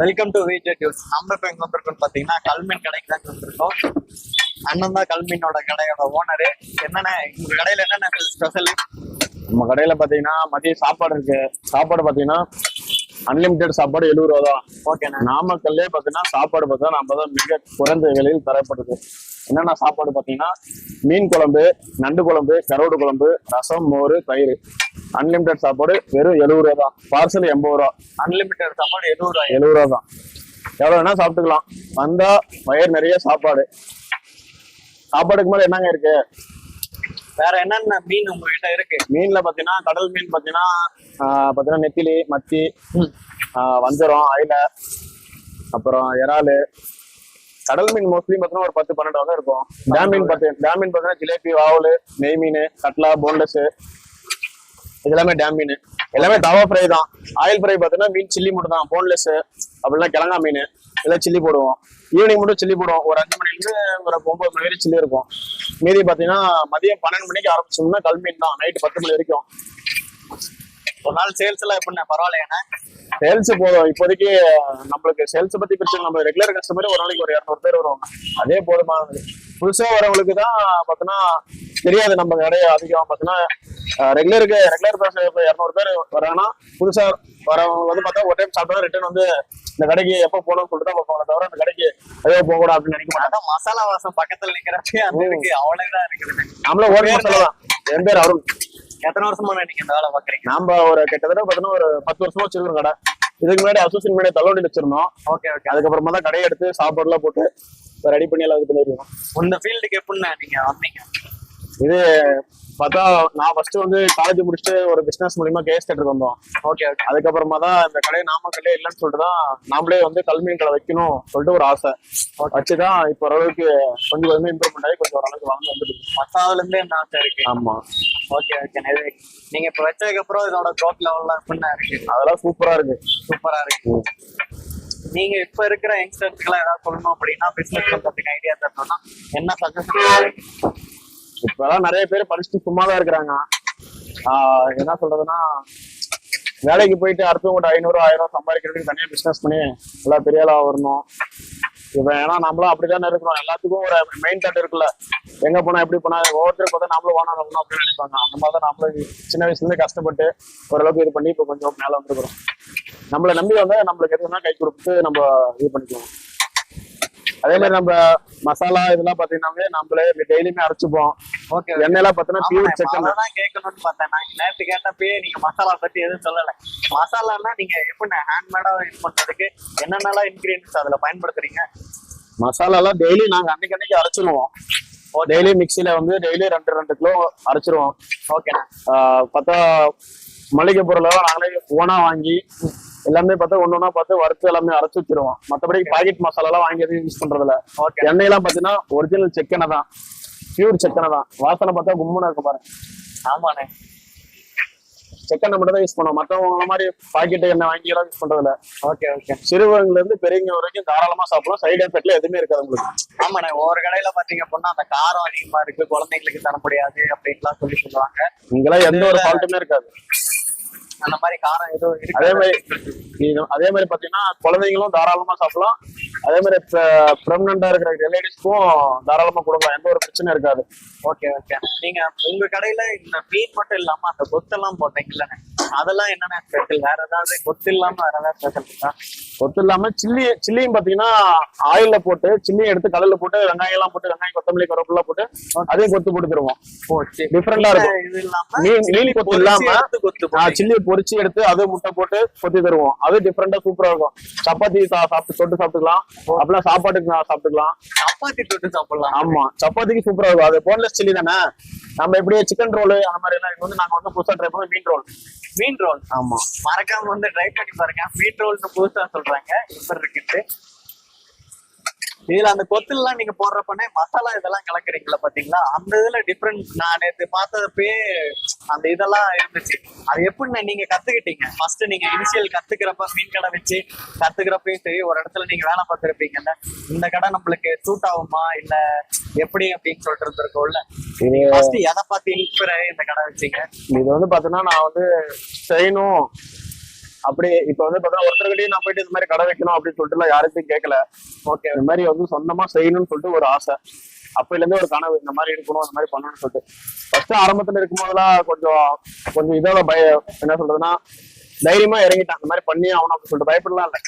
Welcome to VJ டியூஸ் நம்ம இப்போ எங்க வந்திருக்கோம்னு பார்த்தீங்கன்னா கல்மீன் கடைக்கு தான் வந்திருக்கோம். அண்ணன் தான் கல்மீனோட கடையோட ஓனரு என்னென்ன உங்க கடையில என்னென்ன ஸ்பெஷல் நம்ம கடையில பாத்தீங்கன்னா மதியம் சாப்பாடு இருக்கு. சாப்பாடு பாத்தீங்கன்னா அன்லிமிட்டெட் சாப்பாடு எழுபது ரூபா தான் ஓகேண்ணா நாமக்கல்லே பாத்தீங்கன்னா சாப்பாடு பார்த்தா நம்ம தான் மிக குறைந்த விலையில் தரப்படுது. என்னென்ன சாப்பாடு பாத்தீங்கன்னா மீன் குழம்பு நண்டு குழம்பு கருவாடு குழம்பு ரசம் மோர் தயிர். அன்லிமிட்டெட் சாப்பாடு வெறும் எழுபது ரூபா தான் பார்சல் எண்பது ரூபா. அன்லிமிட்டட் சாப்பாடு எழுபது ரூபாய். எழுபது ரூபா தான் எவ்வளவு வேணா சாப்பிட்டுக்கலாம். வந்தா வயிறு நிறைய சாப்பாடு. சாப்பாடுக்கு மேல என்னங்க இருக்கு? வேற என்னென்ன மீன் உங்ககிட்ட இருக்கு? மீன்ல பாத்தீங்கன்னா கடல் மீன் பாத்தீங்கன்னா பாத்தீங்கன்னா நெத்திலி மத்தி ஆஹ் வஞ்சரம் அயிலை அப்புறம் இறாலு கடல் மீன் மோஸ்ட்லி பார்த்தீங்கன்னா ஒரு பத்து பன்னெண்டு வந்து இருக்கும். டேம் மீன் பார்த்து டேம் மீன் பாத்தீங்கன்னா ஜிலேபி வாவல் நெய் மீன் கட்லா போன்லெஸ் இதெல்லாமே டேம் மீன். எல்லாமே தவா ஃப்ரை தான். ஆயில் ஃப்ரை பாத்தீங்கன்னா மீன் சில்லி மட்டும் தான். போன்லெஸ் அப்படின்னா கிழங்கா மீன். இதெல்லாம் சில்லி போடுவோம். ஈவினிங் மட்டும் சில்லி போடுவோம். ஒரு அஞ்சு மணிலேருந்து ஒரு ஒன்பது மணி வரைக்கும் சில்லி இருக்கும். மீதி பாத்தீங்கன்னா மதியம் பன்னெண்டு மணிக்கு ஆரம்பிச்சோம்னா கல் மீன் தான். நைட்டு பத்து மணி வரைக்கும். ஒரு நாள் சேல்ஸ் எல்லாம் எப்படிண்ணா? பரவாயில்லையாண்ணா? சேல்ஸ் போதும் இப்போதைக்கு நம்மளுக்கு சேல்ஸ் பத்தி பிரச்சனை நம்ம ரெகுலர் கஸ்டமர் ஒரு நாளைக்கு ஒரு இரநூறு பேர் வருவாங்க. அதே போதுமானது. புதுசா வரவங்களுக்கு தான் பார்த்தோன்னா தெரியாது நம்ம கடைய அதிகம். பார்த்தோன்னா ரெகுலருக்கு ரெகுலர் இப்போ இரநூறு பேர் வராங்கன்னா புதுசா வரவங்க வந்து பார்த்தா ஒரு டைம் சாப்பிட்டா ரிட்டர்ன் வந்து இந்த கடைக்கு எப்போ போகணும்னு சொல்லிட்டு தான் பார்ப்பாங்க தவிர அந்த கடைக்கு ஏதோ போகக்கூடாது அப்படின்னு நினைக்க மாட்டாங்க. மசாலா வாசம் பக்கத்துல நிக்கிறப்ப அந்த அவ்வளவுதான் இருக்குது. நம்மள ஓடி சொல்லலாம். என் பேர் அருண். எத்தனை வருஷமா நீங்க இந்த வேலை பாக்குறீங்க? நாம ஒரு கிட்டத்தட்ட பார்த்தோன்னா ஒரு பத்து வருஷமா வச்சிருக்கோம் கடை. இதுக்கு முன்னாடி அசோசியேட் முன்னாடி தள்ளுவண்டி வச்சிருந்தோம். Okay okay. அதுக்கப்புறமா தான் கடையை எடுத்து சாப்பாடுலாம் போட்டு ரெடி பண்ணி எல்லாம் இது பண்ணிருக்கோம் இந்த ஃபீல்டுக்கு எப்படிண்ணா நீங்க வந்தீங்க? இது பார்த்தா நான் ஃபர்ஸ்ட் வந்து காலேஜ் முடிச்சுட்டு ஒரு பிசினஸ் மூலியமா கேஸ் தேட்டருக்கு வந்தோம். ஓகே ஓகே அதுக்கப்புறமா தான் இந்த கடையை நாமக்கல்லே இல்லைன்னு சொல்லிட்டு தான் நாமளே வந்து கல்மீன் கடை வைக்கணும் சொல்லிட்டு ஒரு ஆசை. வச்சுதான் இப்போ ஓரளவுக்கு கொஞ்சம் கொஞ்சம் இம்ப்ரூவ்மெண்ட் ஆகி கொஞ்சம் ஓரளவுக்கு வளர்ந்து வந்துட்டு மசாலால இருந்தே இந்த ஆசை இருக்கு. ஆமா. ஓகே ஓகே நீங்க இப்ப வச்சதுக்கு அப்புறம் இதோட க்ரோத் லெவல்லாம் எப்படிண்ணா இருக்கு? அதெல்லாம் சூப்பரா இருக்கு. சூப்பரா இருக்கு. நீங்க இப்ப இருக்கிற யங்ஸ்டர்ஸ்க்கு எல்லாம் ஏதாவது சொல்லணும் அப்படின்னா பிசினஸ் பண்றதுக்கு ஐடியா தரணும்னா என்ன சஜஷன் இப்பெல்லாம் நிறைய பேர் படிச்சுட்டு சும்மா தான் இருக்கிறாங்க. ஆஹ் என்ன சொல்றதுன்னா வேலைக்கு போயிட்டு அடுத்தவங்க ஐநூறு ஆயிரம் சம்பாதிக்கிறதுக்கு தனியா பிசினஸ் பண்ணி நல்லா பெரிய ஆளாக வரணும். இப்ப ஏன்னா நம்மளும் அப்படிதானே இருக்கிறோம். எல்லாத்துக்கும் ஒரு மெயின் தாட் இருக்குல்ல. எங்க போனா எப்படி போனா ஒவ்வொருத்தருக்கு பார்த்தா நம்மளும் வாங்க வரணும் அப்படின்னு நினைப்பாங்க. அந்த மாதிரி தான் நம்மளும் சின்ன வயசுல இருந்து கஷ்டப்பட்டு ஓரளவுக்கு இது பண்ணி இப்போ கொஞ்சம் மேல வந்துருக்கிறோம். நம்மளை நம்பி வந்தா நம்மளுக்கு எதுனா கை கொடுத்து நம்ம இது பண்ணிக்குவோம் அதே மாதிரி நம்ம மசாலா இதெல்லாம் பாத்தீங்கன்னா நம்மளே டெய்லியுமே அரைச்சுப்போம். ஓகே எண்ணெயெல்லாம் பார்த்தீங்கன்னா பியூர் செக்கன் கேட்கணும்னு பார்த்தேன். நான் நேத்து கேட்டப்பயே நீங்க மசாலா பத்தி எதுவும் சொல்லல. மசாலான்னா நீங்க எப்படி ஹேண்ட்மேடா யூஸ் பண்றதுக்கு என்னென்னலாம் இன்கிரீடியன்ஸ் அதுல பயன்படுத்துறீங்க? மசாலாலாம் டெய்லி நாங்க அன்னைக்கு அன்னைக்கு அரைச்சிருவோம் டெய்லி மிக்சியில வந்து டெய்லி ரெண்டு ரெண்டு கிலோ அரைச்சிருவோம். ஆஹ் பார்த்தா மளிகை பொருளெல்லாம் நாங்களே ஓனா வாங்கி எல்லாமே பார்த்தா ஒண்ணு ஒண்ணா பார்த்து வறுத்து எல்லாமே அரைச்சு வச்சிருவோம். மத்தபடி பாக்கெட் மசாலாலாம் வாங்கி எதுவும் யூஸ் பண்றதில்ல. ஓகே எண்ணெயெல்லாம் பாத்தீங்கன்னா ஒரிஜினல் செக்கெண்ணெய் தான். பியூர் செக்கெண்ணெய் தான். வாசனை பார்த்தா கும்முன்னு இருக்கும் பாருங்க. ஆமாண்ணே. செக்கெண்ணெய் மட்டும் தான் யூஸ் பண்ணுவோம். மத்தவங்க மாதிரி பாக்கெட் எண்ணெய் வாங்கி எல்லாம் யூஸ் பண்றதில்ல. ஓகே ஓகே சிறுவங்கள்ல இருந்து பெரியவங்க வரைக்கும் தாராளமா சாப்பிடலாம். சைடு எஃபெக்ட்ல எதுவுமே இருக்காது உங்களுக்கு. ஆமாண்ணே. ஒவ்வொரு கடையில பாத்தீங்க அப்படின்னா அந்த காரம் அதிகமா இருக்கு. குழந்தைங்களுக்கு தர முடியாது அப்படின்லாம் சொல்லி சொல்லுவாங்க. இங்கெல்லாம் எந்த ஒரு ஃபால்ட்டுமே இருக்காது. அந்த மாதிரி காரம் எதுவும் இருக்கு. அதே மாதிரி அதே மாதிரி பாத்தீங்கன்னா குழந்தைங்களும் தாராளமா சாப்பிடலாம். அதே மாதிரி பெர்மனண்டா இருக்கிற ரிலேட்டிவ்ஸ்க்கும் தாராளமா கொடுக்கலாம். எந்த ஒரு பிரச்சனையும் இருக்காது. ஓகே ஓகே நீங்க உங்க கடையில இந்த மீன் மட்டும் இல்லாம அந்த கொத்தெல்லாம் போட்டீங்கல்ல. அதெல்லாம் என்னென்ன ஸ்பெஷல் வேற ஏதாவது கொத்து இல்லாம வேற ஏதாவது ஸ்பெஷல் இருக்கா? கொத்து இல்லாம சில்லி சில்லியும் பாத்தீங்கன்னா ஆயில்ல போட்டு சில்லியும் எடுத்து கடல்ல போட்டு வெங்காயம் எல்லாம் போட்டு வெங்காயம் கொத்தமல்லி கருவேப்பிலை போட்டு அதையும் கொத்து போட்டு தருவோம் டிஃப்ரெண்டா இருக்கும். மீன் கொத்து இல்லாம சில்லி பொரிச்சு எடுத்து அது முட்டை போட்டு கொத்தி தருவோம். அது டிஃப்ரெண்டா சூப்பரா இருக்கும். சப்பாத்தி சாப்பிட்டு தொட்டு சாப்பிட்டுக்கலாம். அப்படிலாம் சாப்பாட்டுக்கு சாப்பிட்டுக்கலாம். சப்பாத்தி தொட்டு சாப்பிடலாம். ஆமா சப்பாத்திக்கு சூப்பரா இருக்கும். அது போன்லெஸ் சில்லி தானே? நம்ம எப்படியே சிக்கன் ரோல் அந்த மாதிரி எல்லாம் வந்து நாங்க வந்து புதுசா ட்ரை பண்ணோம். மீன் ரோல் மீன் ரோல் ஆமா. மறக்காம வந்து ட்ரை பண்ணி பாருங்க. மீன் ரோல்னு புதுசா சொல்றாங்க. இப்ப இருக்குட்டு இதுல அந்த கொத்துலாம் நீங்க போடுறப்பனே மசாலா இதெல்லாம் கலக்குறீங்களா பாத்தீங்களா? அந்த இதுல டிஃப்ரெண்ட் நான் நேத்து பார்த்ததப்பயே அந்த இதெல்லாம் இருந்துச்சு. அது எப்படி நீங்க கத்துக்கிட்டீங்க? ஃபர்ஸ்ட் நீங்க இனிஷியல் கத்துக்கிறப்ப மீன் கடை வச்சு கத்துக்கிறப்பயும் சரி ஒரு இடத்துல நீங்க வேலை பார்த்துருப்பீங்கல்ல இந்த கடை நம்மளுக்கு சூட் ஆகுமா இல்ல எப்படி அப்படின்னு சொல்லிட்டு இருந்திருக்கோம்ல. ஃபர்ஸ்ட் எதை பார்த்து இன்ஸ்பயர் இந்த கடை வச்சீங்க? இது வந்து பாத்தீங்கன்னா நான் வந்து செய்யணும் அப்படி இப்ப வந்து பாத்தீங்கன்னா ஒருத்தர்கிட்டயும் நான் போயிட்டு இந்த மாதிரி கடை வைக்கணும் அப்படின்னு சொல்லிட்டு எல்லாம் யாருக்கும் கேட்கல ஓகே இந்த மாதிரி வந்து சொந்தமா செய்யணும்னு சொல்லிட்டு ஒரு ஆசை. அப்பையில இருந்தே ஒரு கனவு இந்த மாதிரி இருக்கணும் அந்த மாதிரி பண்ணணும்னு சொல்லிட்டு. ஃபர்ஸ்ட் ஆரம்பத்துல இருக்கும் போதெல்லாம் கொஞ்சம் கொஞ்சம் இதோட பய என்ன சொல்றதுன்னா தைரியமா இறங்கிட்டான். அந்த மாதிரி பண்ணி ஆகணும் அப்படின்னு சொல்லிட்டு பயப்படலாம் இல்லை.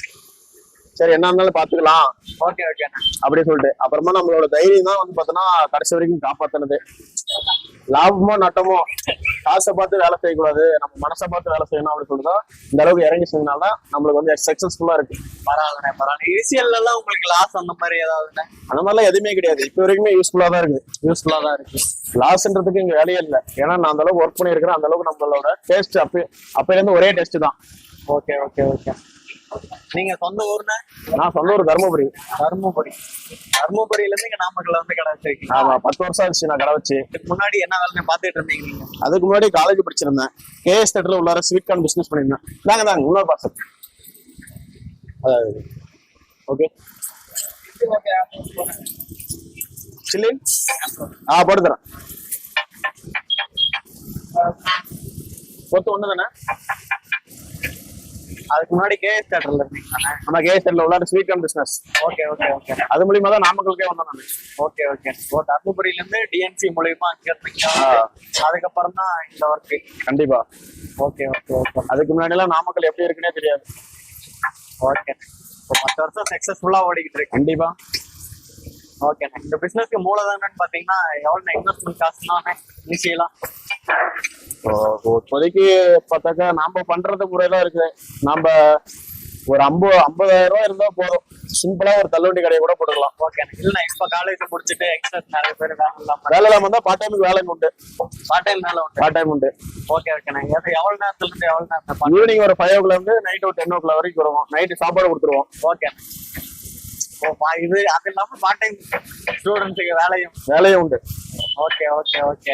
சரி என்ன இருந்தாலும் பாத்துக்கலாம். ஓகே ஓகே அப்படி சொல்லிட்டு. அப்புறமா நம்மளோட தைரியம் தான் வந்து பார்த்தோன்னா கடைசி வரைக்கும் காப்பாத்துனது. லாபமோ நட்டமோ காசை பார்த்து வேலை செய்யக்கூடாது நம்ம மனசை பார்த்து வேலை செய்யணும் அப்படின்னு சொல்லிட்டு தான் இந்த அளவுக்கு இறங்கி செஞ்சனால தான் நம்மளுக்கு வந்து சக்சஸ்ஃபுல்லா இருக்கு. பரவாயில்ல. பரவாயில்ல இனிஷியல்ல எல்லாம் உங்களுக்கு லாஸ் அந்த மாதிரி ஏதாவது அந்த மாதிரிலாம் எதுவுமே கிடையாது. இப்போ வரைக்குமே யூஸ்ஃபுல்லா தான் இருக்கு. யூஸ்ஃபுல்லா தான் இருக்கு. லாஸ்ன்றதுக்கு இங்க வேலையே இல்லை. ஏன்னா நான் அந்த அளவுக்கு ஒர்க் பண்ணியிருக்கிறேன். அந்த அளவுக்கு நம்மளோட டேஸ்ட் அப்ப அப்பையில இருந்து ஒரே டேஸ்ட் தான். ஓகே ஓகே ஓகே நீங்க சொந்த ஊர்னா? நான் சொந்த ஒரு தருமபுரி. தருமபுரி. தருமபுரியில இருந்து இங்க நாமக்கல்ல வந்து கடை வச்சிருக்கீங்க. ஆமா பத்து வருஷம் ஆச்சு நான் கடை வச்சு. முன்னாடி என்ன வேலை பாத்துட்டு இருந்தீங்க நீங்க? அதுக்கு முன்னாடி காலேஜ் படிச்சிருந்தேன். கேஎஸ் தேட்டர்ல உள்ளார ஸ்வீட் கார்ன் பிசினஸ் பண்ணியிருந்தேன் தாங்க தாங்க இன்னொரு பார்சல் ஓகே சில்லி? ஆ போட்டு தரேன் மொத்தம் ஒண்ணு தானே அதுக்கு முன்னாடி கேஎஸ் தேட்டர்ல இருந்தீங்க நம்ம கேஎஸ் தேட்டர்ல உள்ளார sweet corn business okay okay okay. அது மூலியமா தான் நாமக்கலுக்கே வந்தேன் நான். Okay okay. ஓ தர்மபுரியில இருந்து டிஎன்சி மூலியமா அங்க இருந்தீங்க. அதுக்கப்புறம் தான் இந்த ஒர்க் கண்டிப்பா. Okay okay okay. அதுக்கு முன்னாடி எல்லாம் நாமக்கல் எப்படி இருக்குன்னே தெரியாது. ஓகே. இப்போ பத்து வருஷம் சக்சஸ்ஃபுல்லா ஓடிக்கிட்டு இருக்கு. கண்டிப்பா. ஓகே இந்த பிசினஸ்க்கு மூலதனம்னு பாத்தீங்கன்னா எவ்வளவு இன்வெஸ்ட்மெண்ட் காசுனா இப்போ இப்போதைக்கு பார்த்தாக்கா நாம பண்றது முறையெல்லாம் இருக்கு நாம ஒரு ஐம்பது ஐம்பதாயிரம் ரூபாய் இருந்தா போதும். சிம்பிளா ஒரு தள்ளுவண்டி கடையை கூட போட்டுக்கலாம். ஓகே இல்ல இப்ப காலேஜ் முடிச்சுட்டு எக்ஸ்ட்ரா நிறைய பேர் வேலை இல்லாம வேலை இல்லாம இருந்தா பார்ட் டைமுக்கு வேலை உண்டு. பார்ட் டைம் மேல உண்டு. பார்ட் டைம் உண்டு. ஓகே ஓகே நான் எது- எவ்வளவு நேரத்துல இருந்து எவ்வளவு நேரத்துல ஈவினிங் ஒரு ஃபைவ் ஓ கிளாக் இருந்து நைட் ஒரு டென் ஓ கிளாக் வரைக்கும் வருவோம். நைட்டு சாப்பாடு கொடுத்துருவோம். ஓகே இது அது இல்லாம பார்ட் டைம் ஸ்டூடெண்ட்ஸுக்கு வேலையும். வேலையும் உண்டு. Okay okay okay.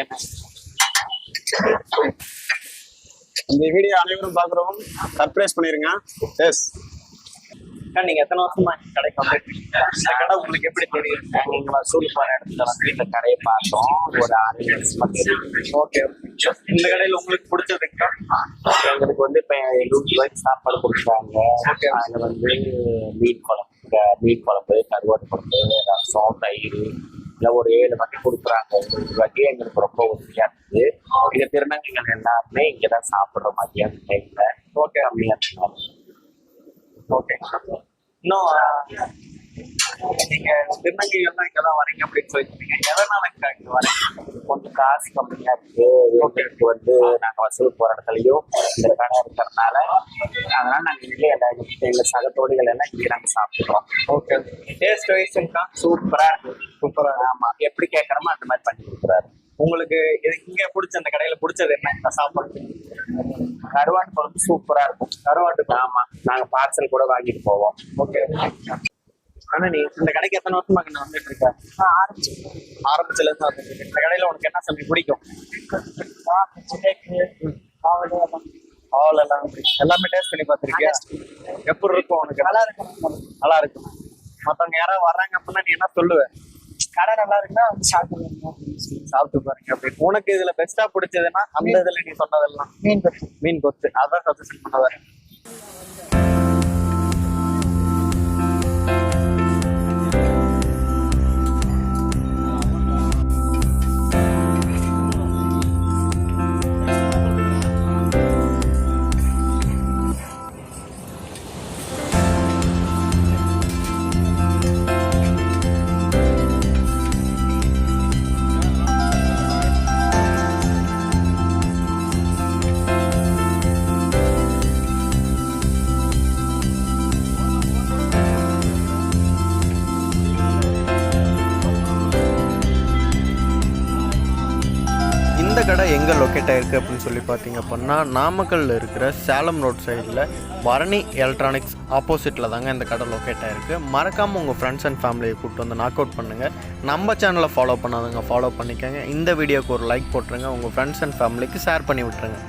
இந்த வீடியோ அனைவரும் பாக்குறவங்க சர்ப்ரைஸ் பண்ணிருங்க. எஸ் நீங்க எத்தனை வருஷமா இருக்கீங்க? இந்த கடை உங்களுக்கு எப்படி தெரியும் நீங்க வசூல் போற இடத்துல வந்து இந்த கடையை பார்த்தோம். ஒரு ஆறு வருஷமா தெரியும் ஓகே. இந்த கடையில உங்களுக்கு பிடிச்சதுக்கா எங்களுக்கு வந்து இப்ப எழுபது ரூபாய்க்கு சாப்பாடு கொடுக்குறாங்க அதுல வந்து மீன் குழம்பு. மீன் குழம்பு கருவாட்டு குழம்பு ரசம் தயிர் இல்லை ஒரு ஏழு வகை கொடுக்குறாங்க. வகை எங்களுக்கு ரொம்ப உதவியா இருக்குது. இங்க திருநங்கைகள் எல்லாருமே இங்கதான் சாப்பிடுறோம் மதியான டைம்ல ஓகே கம்மியா இருந்தாலும் ஓகே இன்னும் நீங்க திருநங்கை எல்லாம் இங்கதான் வரீங்க அப்படின்னு சொல்லிருக்கீங்க எதனால இங்க வரீங்க? கொஞ்சம் காசு கம்மியா இருக்கு. எங்களுக்கு வந்து நாங்க வசூல் போற இடத்துலயும் இந்த கடை இருக்கிறதுனால அதனால நாங்க இங்கே எங்க சக தோழிகள் எல்லாம் இங்கே நாங்க சாப்பிடுறோம் ஓகே டேஸ்ட் வைஸ்க்கா சூப்பரா இருக்கு. சூப்பரா ஆமா. எப்படி கேட்கறோமோ அந்த மாதிரி பண்ணி கொடுக்குறாரு. உங்களுக்கு இது இங்க பிடிச்ச அந்த கடையில பிடிச்சது என்ன? சாப்பாடு. கருவாட்டு குழம்பு சூப்பரா இருக்கும். கருவாட்டு ஆமா. நாங்க பார்சல் கூட வாங்கிட்டு போவோம். ஓகே ஆனா நீ இந்த கடைக்கு எத்தனை வருஷமா இங்க வந்துட்டு இருக்க? ஆரம்பிச்சதுல இருந்து வந்துட்டு இருக்க. இந்த கடையில உனக்கு என்ன சமைக்க பிடிக்கும்? அவ்வளோலாம் எல்லாமே. டேஸ்ட் பண்ணி பார்த்திருக்கியா? எப்படி இருக்கும் உனக்கு? நல்லா இருக்கும். நல்லா இருக்கும். மத்தவங்க யாராவது வர்றாங்க அப்படின்னா நீ என்ன சொல்லுவ? கடை நல்லா இருக்குன்னா சாப்பிட்டு சாப்பிட்டு பாருங்க அப்படி. உனக்கு இதுல பெஸ்டா பிடிச்சதுன்னா அந்த இதுல நீ சொன்னதெல்லாம். மீன் கொத்து. மீன் கொத்து. அதான் சஜஷன் பண்ணதாரு எங்கே லொக்கேட் ஆகிருக்கு அப்படின்னு சொல்லி பார்த்தீங்க அப்படின்னா நாமக்கல்ல இருக்கிற சேலம் ரோட் சைடில் பரணி எலக்ட்ரானிக்ஸ் ஆப்போசிட்டில் தாங்க இந்த கடை லொக்கேட் ஆகிருக்கு மறக்காமல் உங்கள் ஃப்ரெண்ட்ஸ் அண்ட் ஃபேமிலியை கூப்பிட்டு வந்து நாக் அவுட் பண்ணுங்கள் நம்ம சேனலை ஃபாலோ பண்ணாதவங்க ஃபாலோ பண்ணிக்கோங்க. இந்த வீடியோக்கு ஒரு லைக் போட்டுருங்க. உங்கள் ஃப்ரெண்ட்ஸ் அண்ட் ஃபேமிலிக்கு ஷேர் பண்ணி விட்டுருங்க.